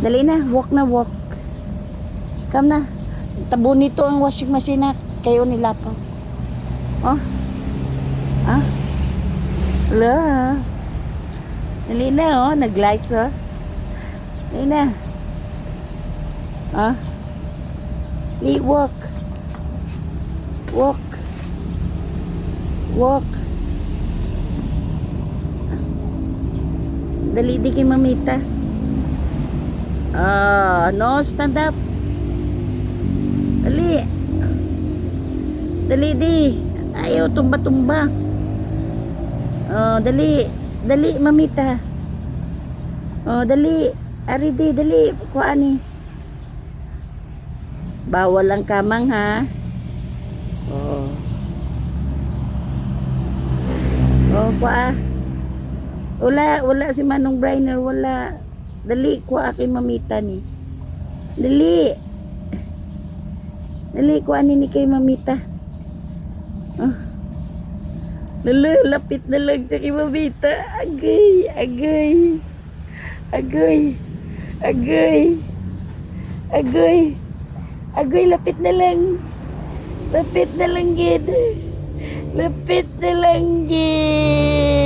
Dali na, walk na walk. Come na. Tabo nito ang washing machine na kayo nila pa. Oh. Ah. Wala. Dali na oh, nag-lights oh. Dali na. Ah. Dali, walk. Walk. Walk. Dali di kay mamita. Ah, no, stand up. Dali. Dali di. Ayaw tumba-tumba. Oh, dali. Dali, mamita. Oh, dali. Ari di, dali. Kuha ni. Bawal ang kamang ha. Oh. Oh, kuha. Wala, wala si Manong Briner, wala. Dali, kuha kay mamita ni. Dali. Dali, kuha ni ni kay mamita. Oh. Lala, lapit na lang siya kay mamita. Agay, agay. Agay. Agay. Agay. Agay, lapit na lang. Lapit na lang, gid. Lapit na lang, gid.